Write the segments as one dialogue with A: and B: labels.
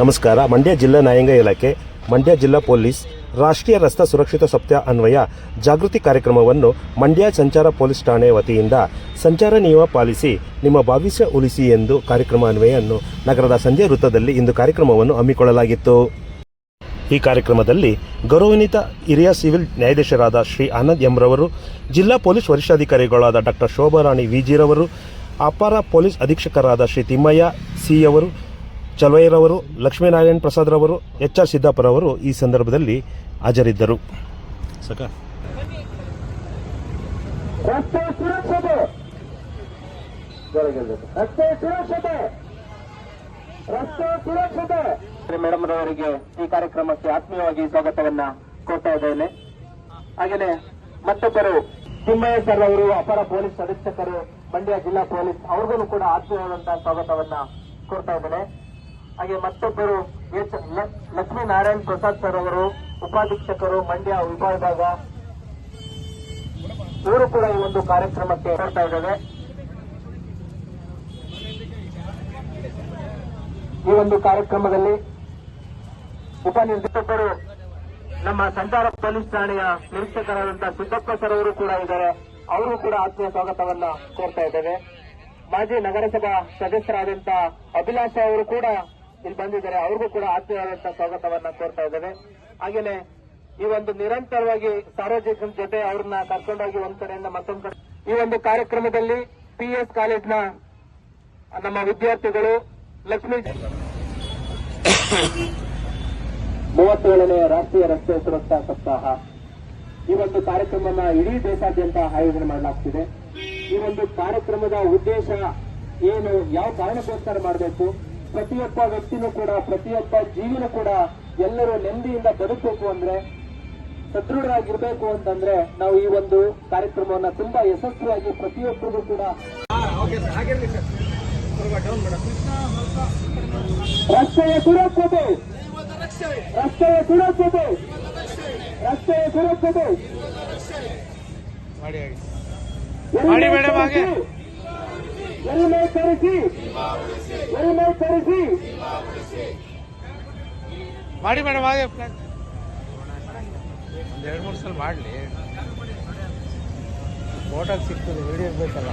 A: ನಮಸ್ಕಾರ. ಮಂಡ್ಯ ಜಿಲ್ಲಾ ನ್ಯಾಯಾಂಗ ಇಲಾಖೆ, ಮಂಡ್ಯ ಜಿಲ್ಲಾ ಪೊಲೀಸ್, ರಾಷ್ಟ್ರೀಯ ರಸ್ತೆ ಸುರಕ್ಷಿತ ಸಪ್ತಾಹ ಅನ್ವಯ ಜಾಗೃತಿ ಕಾರ್ಯಕ್ರಮವನ್ನು ಮಂಡ್ಯ ಸಂಚಾರ ಪೊಲೀಸ್ ಠಾಣೆ ವತಿಯಿಂದ ಸಂಚಾರ ನಿಯಮ ಪಾಲಿಸಿ ನಿಮ್ಮ ಭವಿಷ್ಯ ಉಳಿಸಿ ಎಂದು ಕಾರ್ಯಕ್ರಮ ಅನ್ವಯವನ್ನು ನಗರದ ಸಂಜೆ ವೃತ್ತದಲ್ಲಿ ಇಂದು ಕಾರ್ಯಕ್ರಮವನ್ನು ಹಮ್ಮಿಕೊಳ್ಳಲಾಗಿತ್ತು. ಈ ಕಾರ್ಯಕ್ರಮದಲ್ಲಿ ಗೌರವಾನ್ವಿತ ಹಿರಿಯ ಸಿವಿಲ್ ನ್ಯಾಯಾಧೀಶರಾದ ಶ್ರೀ ಆನಂದ್ ಎಂರವರು, ಜಿಲ್ಲಾ ಪೊಲೀಸ್ ವರಿಷ್ಠಾಧಿಕಾರಿಗಳಾದ ಡಾಕ್ಟರ್ ಶೋಭಾರಾಣಿ ವಿಜಿರವರು, ಅಪರ ಪೊಲೀಸ್ ಅಧೀಕ್ಷಕರಾದ ಶ್ರೀ ತಿಮ್ಮಯ್ಯ ಸಿ ಅವರು ಲಕ್ಷ್ಮೀನಾರಾಯಣ ಲಕ್ಷ್ಮೀನಾರಾಯಣ ಪ್ರಸಾದ್ರವರು ಎಚ್ ಆರ್ ಸಿದ್ದಾಪುರವರು ಈ ಸಂದರ್ಭದಲ್ಲಿ ಹಾಜರಿದ್ದರು. ಸಕ.
B: ರಸ್ತೆ ಸುರಕ್ಷತೆ. ರಸ್ತೆ ಸುರಕ್ಷತೆ. ರಸ್ತೆ ಸುರಕ್ಷತೆ. ಮೇಡಮ್ ರವರಿಗೆ ಈ ಕಾರ್ಯಕ್ರಮಕ್ಕೆ ಆತ್ಮೀಯವಾಗಿ ಸ್ವಾಗತವನ್ನ ಕೊಡ್ತಾ ಇದ್ದೇನೆ. ಹಾಗೆಯೇ ಮತ್ತೊಬ್ಬರು ತಿಮ್ಮಯ್ಯ ಸರ್ ಅವರು ಅಪರ ಪೊಲೀಸ್ ಅಧೀಕ್ಷಕರು ಮಂಡ್ಯ ಜಿಲ್ಲಾ ಪೊಲೀಸ್ ಅವ್ರಿಗೂ ಕೂಡ ಆತ್ಮೀಯವಾದಂತಹ ಸ್ವಾಗತವನ್ನ ಕೊಡ್ತಾ ಇದ್ದೇನೆ. ಹಾಗೆ ಮತ್ತೊಬ್ಬರು ಎಚ್ ಲ- ಲಕ್ಷ್ಮೀನಾರಾಯಣ್ ಪ್ರಸಾದ್ ಸರ್ ಅವರು, ಉಪಾಧೀಕ್ಷಕರು, ಮಂಡ್ಯ ವಿಭಾಗದಾಗ ಇವರು ಕೂಡ ಈ ಒಂದು ಕಾರ್ಯಕ್ರಮಕ್ಕೆ ಬರ್ತಾ ಇದ್ದಾರೆ. ಈ ಒಂದು ಕಾರ್ಯಕ್ರಮದಲ್ಲಿ ಉಪನಿರ್ದೇಶಕರು ನಮ್ಮ ಸಂಚಾರ ಪೊಲೀಸ್ ಠಾಣೆಯ ನಿರೀಕ್ಷಕರಾದಂತಹ ಸಿದ್ದಪ್ಪ ಸರ್ ಅವರು ಕೂಡ ಇದ್ದಾರೆ. ಅವರು ಕೂಡ ಆತ್ಮೀಯ ಸ್ವಾಗತವನ್ನ ಕೋರ್ತಾ ಇದ್ದೇವೆ. ಮಾಜಿ ನಗರಸಭಾ ಸದಸ್ಯರಾದಂತಹ ಅಭಿಲಾಷ ಅವರು ಕೂಡ ಇಲ್ಲಿ ಬಂದಿದ್ದಾರೆ. ಅವ್ರಿಗೂ ಕೂಡ ಆತ್ಮೀಯವಾದಂತಹ ಸ್ವಾಗತವನ್ನ ಕೋರ್ತಾ ಇದ್ದೇವೆ ಹಾಗೇನೆ ಈ ಒಂದು ನಿರಂತರವಾಗಿ ಸಾರ್ವಜನಿಕರ ಜೊತೆ ಅವ್ರನ್ನ ಕರ್ಕೊಂಡೋಗಿ ಒಂದ್ ಕಡೆಯಿಂದ ಮತ್ತೊಂದು ಕಡೆ ಈ ಒಂದು ಕಾರ್ಯಕ್ರಮದಲ್ಲಿ ಪಿಎಸ್ ಕಾಲೇಜ್ನ ನಮ್ಮ ವಿದ್ಯಾರ್ಥಿಗಳು ಲಕ್ಷ್ಮೀ ಮೂವತ್ತೇಳನೇ ರಾಷ್ಟ್ರೀಯ ರಸ್ತೆ ಸುರಕ್ಷಾ ಸಪ್ತಾಹ. ಈ ಒಂದು ಕಾರ್ಯಕ್ರಮವನ್ನು ಇಡೀ ದೇಶಾದ್ಯಂತ ಆಯೋಜನೆ ಮಾಡಲಾಗ್ತಿದೆ. ಈ ಒಂದು ಕಾರ್ಯಕ್ರಮದ ಉದ್ದೇಶ ಏನು, ಯಾವ ಕಾರಣಕ್ಕೋಸ್ಕರ ಮಾಡಬೇಕು? ಪ್ರತಿಯೊಬ್ಬ ವ್ಯಕ್ತಿನೂ ಕೂಡ, ಪ್ರತಿಯೊಬ್ಬ ಜೀವಿನೂ ಕೂಡ ಎಲ್ಲರೂ ನೆಮ್ಮದಿಯಿಂದ ಬದುಕಬೇಕು ಅಂದ್ರೆ, ಸದೃಢರಾಗಿರ್ಬೇಕು ಅಂತಂದ್ರೆ ನಾವು ಈ ಒಂದು ಕಾರ್ಯಕ್ರಮವನ್ನ ತುಂಬಾ ಯಶಸ್ವಿಯಾಗಿ ಪ್ರತಿಯೊಬ್ಬರಿಗೂ ಕೂಡ ರಸ್ತೆಯ ಸುರಕ್ಷತೆ ರಸ್ತೆಯ ಸುರಕ್ಷತೆ ರಸ್ತೆಯ ಸುರಕ್ಷತೆ
C: ಮಾಡಿ.
B: ಎಲ್ಮೆ ತರಿಸಿ ಎಲ್ಮೆ ತರಿಸಿ
C: ಮಾಡಿ ಮೇಡಮ್ ಹಾಗೆ ಒಂದು ಎರಡು ಮೂರು ಸಲ ಮಾಡಲಿ. ಫೋಟೋ ಸಿಗ್ತದೆ ವಿಡಿಯೋ ಬೇಕಲ್ಲ.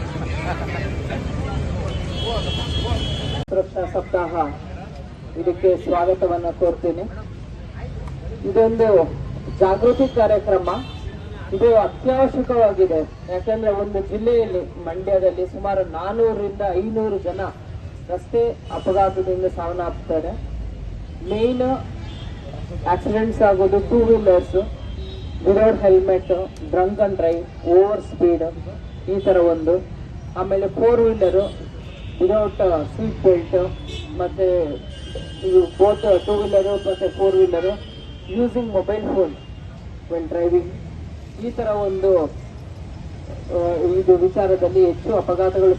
B: ಸುರಕ್ಷಾ ಸಪ್ತಾಹ. ಇದಕ್ಕೆ ಸ್ವಾಗತವನ್ನ ಕೋರ್ತೇನೆ. ಇದೊಂದು ಜಾಗೃತಿ ಕಾರ್ಯಕ್ರಮ. ಇದು ಅತ್ಯವಶ್ಯಕವಾಗಿದೆ. ಯಾಕಂದ್ರೆ ಒಂದು ಜಿಲ್ಲೆಯಲ್ಲಿ ಮಂಡ್ಯದಲ್ಲಿ ಸುಮಾರು ನಾನೂರರಿಂದ ಐನೂರು ಜನ ರಸ್ತೆ ಅಪಘಾತದಿಂದ ಸಾವನ್ನಪ್ತಾರೆ ಮೇನ್ ಆಕ್ಸಿಡೆಂಟ್ಸ್ ಆಗೋದು two wheelers without helmet drunk and drive over speed ಈ ಥರ ಒಂದು. ಆಮೇಲೆ four wheeler without seat belt ಮತ್ತೆ ಇದು ಬೋತ್ ಟೂ ವೀಲರು ಮತ್ತೆ four wheeler using mobile phone when driving ಈ ತರ ಒಂದು ಇದು ವಿಚಾರದಲ್ಲಿ ಹೆಚ್ಚು ಅಪಘಾತಗಳು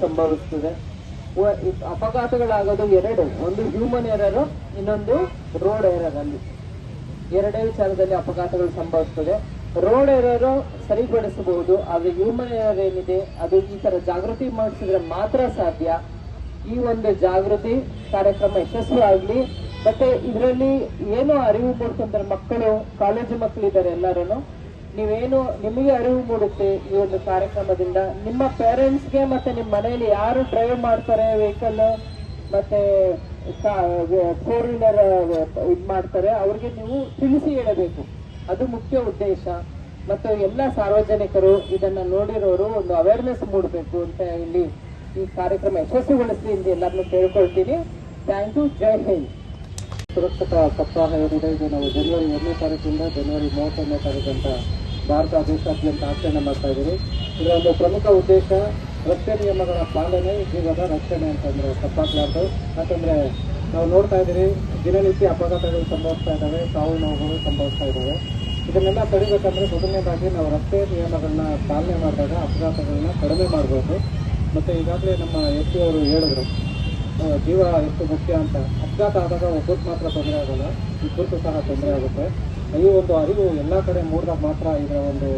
B: ಈ ಅಪಘಾತಗಳಾಗೋದು ಎರಡು, ಒಂದು ಹ್ಯೂಮನ್ ಎರರ್ ಇನ್ನೊಂದು ರೋಡ್ ಎರರ್ ಅಲ್ಲಿ. ಎರಡೇ ವಿಚಾರದಲ್ಲಿ ಅಪಘಾತಗಳು ಸಂಭವಿಸ್ತದೆ ರೋಡ್ ಎರರ್ ಸರಿಪಡಿಸಬಹುದು, ಆದ್ರೆ ಹ್ಯೂಮನ್ ಎರರ್ ಏನಿದೆ, ಅದು ಈ ತರ ಜಾಗೃತಿ ಮಾಡಿಸಿದ್ರೆ ಮಾತ್ರ ಸಾಧ್ಯ. ಈ ಒಂದು ಜಾಗೃತಿ ಕಾರ್ಯಕ್ರಮ ಯಶಸ್ವಿ ಆಗಲಿ ಮತ್ತೆ ಇದರಲ್ಲಿ ಏನು ಅರಿವು ಮೂಡ್ಕೊಂತಾರೆ ಮಕ್ಕಳು ಕಾಲೇಜು ಮಕ್ಕಳಿದ್ದಾರೆ ಎಲ್ಲರೂ ನೀವೇನು ನಿಮಗೆ ಅರಿವು ಮೂಡುತ್ತೆ ಈ ಒಂದು ಕಾರ್ಯಕ್ರಮದಿಂದ? ನಿಮ್ಮ ಪೇರೆಂಟ್ಸ್ಗೆ ಮತ್ತೆ ನಿಮ್ಮ ಮನೆಯಲ್ಲಿ ಯಾರು ಡ್ರೈವ್ ಮಾಡ್ತಾರೆ ವೆಹಿಕಲ್ ಮತ್ತೆ ಫೋರ್ ವೀಲರ್ ಇದು ಮಾಡ್ತಾರೆ, ಅವ್ರಿಗೆ ನೀವು ತಿಳಿಸಿ ಹೇಳಬೇಕು. ಅದು ಮುಖ್ಯ ಉದ್ದೇಶ. ಮತ್ತು ಎಲ್ಲ ಸಾರ್ವಜನಿಕರು ಇದನ್ನ ನೋಡಿರೋರು ಒಂದು ಅವೇರ್ನೆಸ್ ಮೂಡಬೇಕು ಅಂತ ಇಲ್ಲಿ ಈ ಕಾರ್ಯಕ್ರಮ ಯಶಸ್ವಿಗೊಳಿಸಿ ಎಂದು ಎಲ್ಲರನ್ನು ಕೇಳ್ಕೊಳ್ತೀನಿ. ಥ್ಯಾಂಕ್ ಯು ಜೈ ಹಿಂದ್ ಸುರಕ್ಷತಾ ಸಪ್ತಾಹ ಏನಿದೆ ಇದು? ನಾವು ಜನವರಿ ಎರಡನೇ ತಾರೀಕಿಂದ, ಜನವರಿ ಮೂವತ್ತೊಂದನೇ ತಾರೀಕು ಭಾರತ ದೇಶಾದ್ಯಂತ ಆಚರಣೆ ಮಾಡ್ತಾ ಇದ್ದೀವಿ ಇದರ ಒಂದು ಪ್ರಮುಖ ಉದ್ದೇಶ ರಸ್ತೆ ನಿಯಮಗಳ ಪಾಲನೆ ಜೀವದ ರಕ್ಷಣೆ ಅಂತಂದರೆ ತಪ್ಪಾಗಲಾರ್ದು. ಯಾಕಂದರೆ ನಾವು ನೋಡ್ತಾ ಇದ್ದೀರಿ, ದಿನನಿತ್ಯ ಅಪಘಾತಗಳು ಸಂಭವಿಸ್ತಾ ಇದ್ದಾವೆ, ಸಾವು ನೋವುಗಳು ಸಂಭವಿಸ್ತಾ ಇದ್ದಾವೆ. ಇದನ್ನೆಲ್ಲ ತಡಿಬೇಕಂದ್ರೆ ಮೊದಲನೇದಾಗಿ ನಾವು ರಸ್ತೆ ನಿಯಮಗಳನ್ನ ಪಾಲನೆ ಮಾಡಿದಾಗ ಅಪಘಾತಗಳನ್ನ ಕಡಿಮೆ ಮಾಡಬೇಕು ಮತ್ತು ಈಗಾಗಲೇ ನಮ್ಮ ಎಸ್ ಪಿ ಅವರು ಹೇಳಿದ್ರು ಜೀವ ಎಷ್ಟು ಮುಖ್ಯ ಅಂತ. ಅಪಘಾತ ಆದಾಗ ಒಬ್ಬರು ಮಾತ್ರ ತೊಂದರೆ ಆಗೋಲ್ಲ ಇಬ್ಬರಿಗೂ ಸಹ ತೊಂದರೆ ಆಗುತ್ತೆ. ಈ ಒಂದು ಅರಿವು ಎಲ್ಲ ಕಡೆ ಮೂಡಿದಾಗ ಮಾತ್ರ ಇದರ ಒಂದು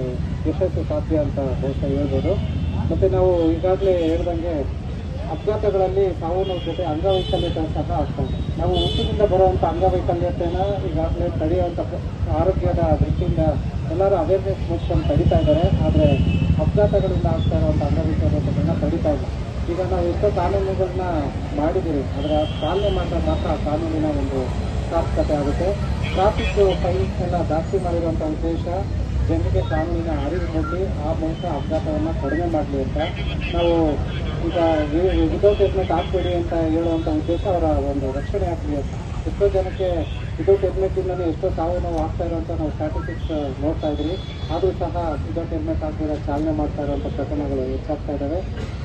B: ಯಶಸ್ಸು ಸಾಧ್ಯ ಅಂತ ಬಹುಶಃ ಹೇಳ್ಬೋದು. ಮತ್ತು ನಾವು ಈಗಾಗಲೇ ಹೇಳ್ದಂಗೆ ಅಪಘಾತಗಳಲ್ಲಿ ಸಾವು ನೋವು ಜೊತೆ ಅಂಗವೈಕಲ್ಯತೆ ಸಹ ಆಗ್ತದೆ
D: ನಾವು ಹುಟ್ಟಿನಿಂದ ಬರುವಂಥ ಅಂಗವೈಕಲ್ಯತೆನ ಈಗಾಗಲೇ ತಡೆಯುವಂಥ ಆರೋಗ್ಯದ ದೃಷ್ಟಿಯಿಂದ ಎಲ್ಲರೂ ಅವೇರ್ನೆಸ್ ಮೂಡಿಸ್ಕೊಂಡು ತಡಿತಾ ಇದ್ದಾರೆ. ಆದರೆ ಅಪಘಾತಗಳಿಂದ ಆಗ್ತಾ ಇರುವಂಥ ಅಂಗವೈಕಲ್ಯತೆಗಳನ್ನ ತಡಿತಾ ಇಲ್ಲ. ಈಗ ನಾವು ಎಷ್ಟೋ ಕಾನೂನುಗಳನ್ನ ಮಾಡಿದ್ದೀರಿ ಅದರ ಪಾಲನೆ ಮಾಡಿದಾಗ ಮಾತ್ರ ಆ ಕಾನೂನಿನ ಒಂದು ಸಾರ್ಥಕತೆ ಆಗುತ್ತೆ. ಟ್ರಾಫಿಕ್ ಫೈನ್ಸ್ ಎಲ್ಲ ಜಾಸ್ತಿ ಮಾಡಿರುವಂಥ ಉದ್ದೇಶ ಜನರಿಗೆ ಕಾನೂನಿನ ಅರಿವು ಮೂಡಿ ಆ ಮೂಲಕ ಅಪಘಾತವನ್ನು ಕಡಿಮೆ ಮಾಡಲಿ ಅಂತ. ನಾವು ಈಗ ವಿದೌಟ್ ಹೆಲ್ಮೆಟ್ ಹಾಕ್ಬೇಡಿ ಅಂತ ಹೇಳುವಂಥ ಉದ್ದೇಶ ಅವರ ಒಂದು ರಕ್ಷಣೆ ಆಗಲಿ ಅಂತ. ಎಷ್ಟೋ ಜನಕ್ಕೆ ವಿದೌಟ್ ಹೆಲ್ಮೆಟ್ಟಿಂದಲೇ ಎಷ್ಟೋ ಸಾವು ನಾವು ಆಗ್ತಾ ಇರೋಂಥ ನಾವು ಸ್ಟ್ಯಾಟಿಸ್ಟಿಕ್ಸ್ ನೋಡ್ತಾ ಇದ್ರಿ. ಆದರೂ ಸಹ ವಿದೌಟ್ ಹೆಲ್ಮೆಟ್ ಹಾಕಿದ್ರೆ ಚಾಲನೆ ಮಾಡ್ತಾ ಇರೋಂಥ ಪ್ರಕರಣಗಳು ಹೆಚ್ಚಾಗ್ತಾ ಇದ್ದಾವೆ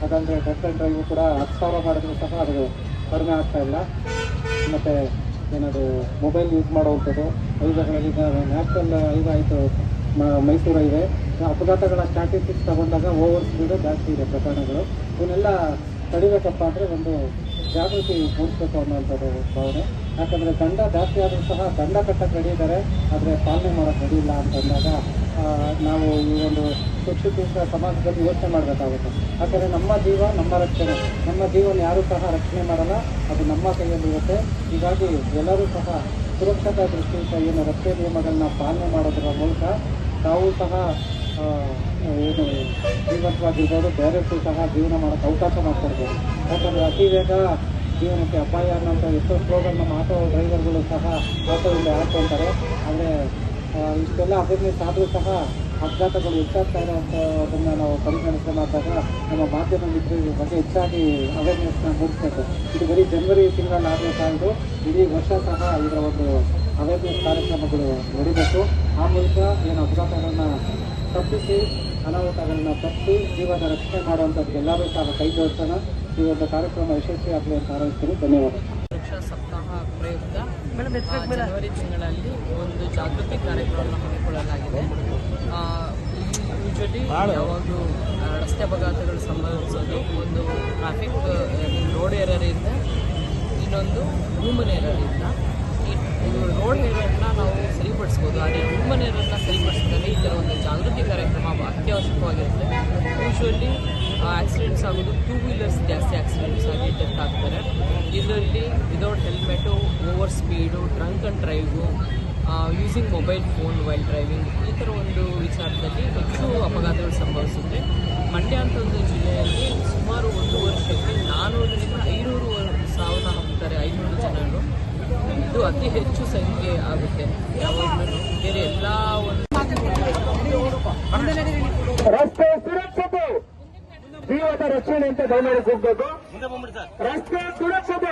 D: ಅದಂದರೆ ಡ್ರಗ್ ಡ್ರೈವ್ ಕೂಡ ಹತ್ತು ಸಾವಿರ ಮಾಡಿದ್ರು ಸಹ ಅದು ಕಡಿಮೆ ಆಗ್ತಾ ಇಲ್ಲ. ಮತ್ತು ಏನದು ಮೊಬೈಲ್ ಯೂಸ್ ಮಾಡುವಂಥದ್ದು? ಹೈವೇಗಳಲ್ಲಿ ಈಗ ನ್ಯಾಷನಲ್ ಹೈವೇ ಆಯಿತು ಮೈಸೂರು ಹೈವೇ ಅಪಘಾತಗಳ ಸ್ಟ್ಯಾಟಿಸ್ಟಿಕ್ಸ್ ತಗೊಂಡಾಗ ಓವರ್ ಸ್ಪೀಡು ಜಾಸ್ತಿ ಇದೆ ಪ್ರಕರಣಗಳು. ಇವನ್ನೆಲ್ಲ ತಡಿಬೇಕಪ್ಪ ಅಂದರೆ ಒಂದು ಜಾಗೃತಿ ಮೂಡಿಸ್ಬೇಕು ಅನ್ನೋವಂಥದ್ದು ಭಾವನೆ. ಯಾಕಂದರೆ ದಂಡ ಜಾಸ್ತಿ ಆದರೂ ಸಹ ದಂಡ ಕಟ್ಟಕ್ಕೆ ರೆಡಿ ಆದರೆ ಪಾಲನೆ ಮಾಡೋಕ್ಕೆ ರೆಡಿ ಇಲ್ಲ ಅಂತಂದಾಗ ನಾವು ಈ ಒಂದು ಸುಶಿಕ್ಷಿತ ಸಮಾಜದಲ್ಲಿ ಯೋಚನೆ ಮಾಡಬೇಕಾಗುತ್ತೆ. ಯಾಕಂದರೆ ನಮ್ಮ ಜೀವ, ನಮ್ಮ ರಕ್ಷಣೆ. ನಮ್ಮ ಜೀವನ ಯಾರೂ ಸಹ ರಕ್ಷಣೆ ಮಾಡಲ್ಲ, ಅದು ನಮ್ಮ ಕೈಯಲ್ಲಿರುತ್ತೆ ಹೀಗಾಗಿ ಎಲ್ಲರೂ ಸಹ ಸುರಕ್ಷತಾ ದೃಷ್ಟಿಯಿಂದ ಏನು ರಸ್ತೆ ನಿಯಮಗಳನ್ನ ಪಾಲನೆ ಮಾಡೋದರ ಮೂಲಕ ತಾವು ಸಹ ಏನು ಜೀವಂತವಾಗಿರ್ಬೋದು ಬೇರೆಯವರು ಸಹ ಜೀವನ ಮಾಡೋಕ್ಕೆ ಅವಕಾಶ ಮಾಡಿಕೊಡ್ಬೋದು. ಯಾಕಂದರೆ ಅತಿ ವೇಗ ಜೀವನಕ್ಕೆ ಅಪಾಯ ಅನ್ನೋಂಥ ಎಷ್ಟೋ ಸ್ಲೋಗನ್ ನಮ್ಮ ಆಟೋ ಡ್ರೈವರ್ಗಳು ಸಹ ಆಟೋದಿಂದ ಹಾಕ್ಕೊಳ್ತಾರೆ. ಆದರೆ ಇಷ್ಟೆಲ್ಲ ಅವೇರ್ನೆಸ್ ಆದರೂ ಸಹ ಅಪಘಾತಗಳು ಹೆಚ್ಚಾಗ್ತಾ ಇರೋವಂಥದ್ದನ್ನು ನಾವು ಪರಿಗಣಿಸಿದಾಗ ನಮ್ಮ ಮಾಧ್ಯಮ ಮಿತ್ರರು ಬಗ್ಗೆ ಹೆಚ್ಚಾಗಿ ಅವೇರ್ನೆಸ್ನ ಮೂಡಿಸಬೇಕು. ಇದು ಬರೀ ಜನವರಿ ತಿಂಗಳಲ್ಲಿ ಆಗಬೇಕಾಗಿದ್ದು ಇಡೀ ವರ್ಷ ಸಹ ಇದರ ಒಂದು ಅವೇರ್ನೆಸ್ ಕಾರ್ಯಕ್ರಮಗಳು ನಡೀಬೇಕು. ಆ ಮೂಲಕ ಏನು ಅಪಘಾತಗಳನ್ನು ತಪ್ಪಿಸಿ, ಅನಾಹುತಗಳನ್ನು ತಪ್ಪಿಸಿ ಜೀವನ ರಕ್ಷಣೆ ಮಾಡುವಂಥದ್ದು ಎಲ್ಲರೂ ಸಹ ಕೈ ಜೋಡಿಸೋಣ ಈ ಒಂದು ಕಾರ್ಯಕ್ರಮ ಯಶಸ್ವಿ ಆಗಲಿ ಅಂತ ಹಾರೈಸ್ತೀನಿ ಧನ್ಯವಾದ.
E: ಸಪ್ತಾಹ ಪ್ರಯುಕ್ತ ಜನವರಿ ತಿಂಗಳಲ್ಲಿ ಒಂದು ಜಾಗೃತಿ ಕಾರ್ಯಕ್ರಮವನ್ನು ಹಮ್ಮಿಕೊಳ್ಳಲಾಗಿದೆ. ಯೂಶಲಿ ಯಾವಾಗಲೂ ರಸ್ತೆ ಅಪಘಾತಗಳು ಸಂಭವಿಸೋದು ಒಂದು ಟ್ರಾಫಿಕ್ ರೋಡ್ ಏರರಿಂದ ಇನ್ನೊಂದು ಹ್ಯೂಮನ್ ಏರರಿಂದ ಈ ರೋಡ್ ಏರನ್ನ ನಾವು ಸರಿಪಡಿಸ್ಬೋದು. ಆದರೆ ಹ್ಯೂಮನ್ ಏರನ್ನ ಸರಿಪಡಿಸಿದಲ್ಲಿ ಈ ಥರ ಒಂದು ಜಾಗೃತಿ ಕಾರ್ಯಕ್ರಮ ಅತ್ಯವಶ್ಯಕವಾಗಿರುತ್ತೆ. ಯೂಶ್ವಲಿ ಆಕ್ಸಿಡೆಂಟ್ಸ್ ಆಗೋದು ಟೂ ವೀಲರ್ಸ್ ಜಾಸ್ತಿ ಆಕ್ಸಿಡೆಂಟ್ಸ್ ಆಗಿ ಡೆತ್ ಆಗ್ತಾರೆ. ಇದರಲ್ಲಿ without helmet over speed drunk and drive using mobile phone while driving ಈ ಥರ ಒಂದು ವಿಚಾರದಲ್ಲಿ ಹೆಚ್ಚು ಅಪಘಾತಗಳು ಸಂಭವಿಸುತ್ತೆ. ಮಂಡ್ಯ ಅಂತ ಒಂದು ಜಿಲ್ಲೆಯಲ್ಲಿ ಸುಮಾರು ಒಂದು ವರ್ಷಕ್ಕೆ ನಾನ್ನೂರರಿಂದ ಐನೂರು ಸಾವಿರ ಹಾಕ್ತಾರೆ ಐನೂರು ಜನರು. ಇದು ಅತಿ ಹೆಚ್ಚು ಸಂಖ್ಯೆ ಆಗುತ್ತೆ. ಯಾವಾಗಲೂ ಬೇರೆ ಎಲ್ಲ ಒಂದು
B: ಜೀವದ ರಕ್ಷಣೆ ಅಂತ ದಯಮಾಡಿ ಹೋಗ್ಬೇಕು. ರಸ್ತೆ ಸುರಕ್ಷತೆ.